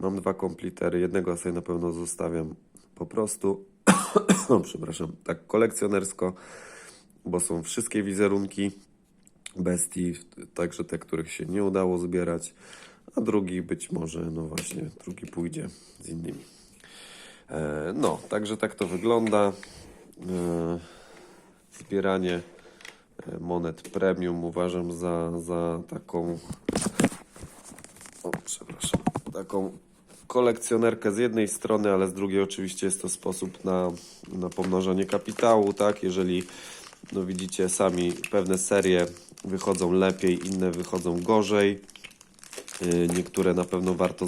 Mam dwa komplitery, jednego sobie na pewno zostawiam po prostu, przepraszam, tak kolekcjonersko, bo są wszystkie wizerunki bestii, także te, których się nie udało zbierać, a drugi być może, no właśnie, drugi pójdzie z innymi. E, No, także tak to wygląda. E, Zbieranie e, monet premium uważam za, za taką o, przepraszam, taką kolekcjonerkę z jednej strony, ale z drugiej oczywiście jest to sposób na, na pomnożenie kapitału, tak? Jeżeli, no widzicie sami, pewne serie wychodzą lepiej, inne wychodzą gorzej. Yy, Niektóre na pewno warto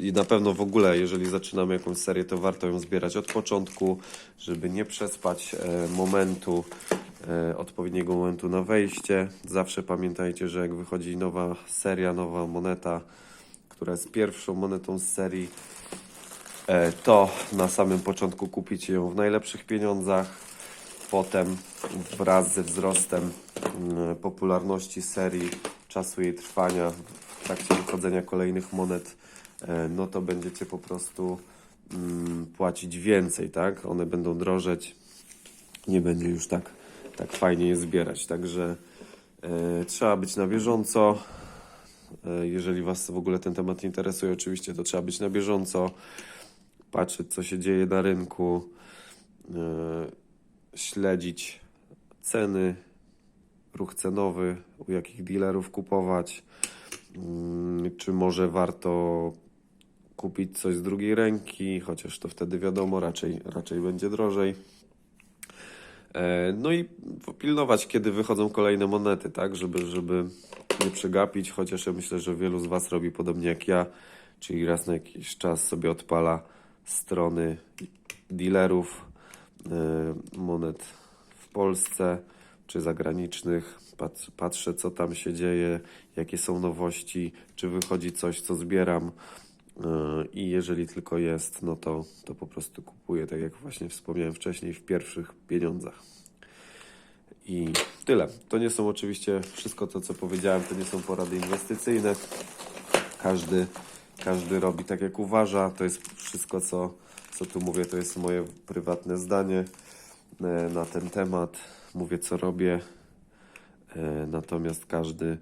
i na pewno w ogóle, jeżeli zaczynamy jakąś serię, to warto ją zbierać od początku, żeby nie przespać e, momentu, e, odpowiedniego momentu na wejście. Zawsze pamiętajcie, że jak wychodzi nowa seria, nowa moneta, która jest pierwszą monetą z serii, e, to na samym początku kupicie ją w najlepszych pieniądzach. Potem wraz ze wzrostem mm, popularności serii, czasu jej trwania, w trakcie wychodzenia kolejnych monet, e, no to będziecie po prostu mm, płacić więcej, tak? One będą drożeć, nie będzie już tak, tak fajnie je zbierać. Także e, trzeba być na bieżąco. E, Jeżeli Was w ogóle ten temat interesuje, oczywiście to trzeba być na bieżąco, patrzeć co się dzieje na rynku, e, śledzić ceny, ruch cenowy, u jakich dealerów kupować, mm, czy może warto kupić coś z drugiej ręki, chociaż to wtedy wiadomo, raczej, raczej będzie drożej. E, No i pilnować, kiedy wychodzą kolejne monety, tak, żeby, żeby nie przegapić, chociaż ja myślę, że wielu z Was robi podobnie jak ja, czyli raz na jakiś czas sobie odpala strony dealerów e, monet w Polsce czy zagranicznych. Pat- Patrzę, co tam się dzieje, jakie są nowości, czy wychodzi coś, co zbieram. I jeżeli tylko jest, no to, to po prostu kupuję, tak jak właśnie wspomniałem wcześniej, w pierwszych pieniądzach. I tyle. To nie są oczywiście wszystko to, co powiedziałem, to nie są porady inwestycyjne. Każdy, każdy robi tak, jak uważa. To jest wszystko, co, co tu mówię, to jest moje prywatne zdanie e, na ten temat. Mówię, co robię. E, Natomiast każdy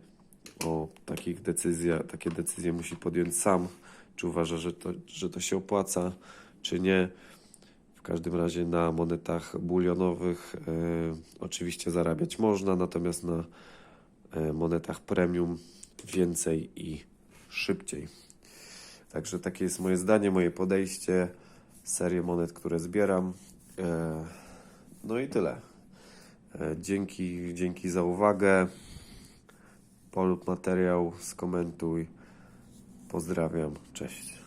o takich decyzjach, takie decyzje musi podjąć sam, czy uważa, że to, że to się opłaca, czy nie. W każdym razie na monetach bulionowych e, oczywiście zarabiać można, natomiast na e, monetach premium więcej i szybciej. Także takie jest moje zdanie, moje podejście, serię monet, które zbieram. E, no i tyle. Dzięki, dzięki za uwagę. Polub materiał, skomentuj. Pozdrawiam, cześć.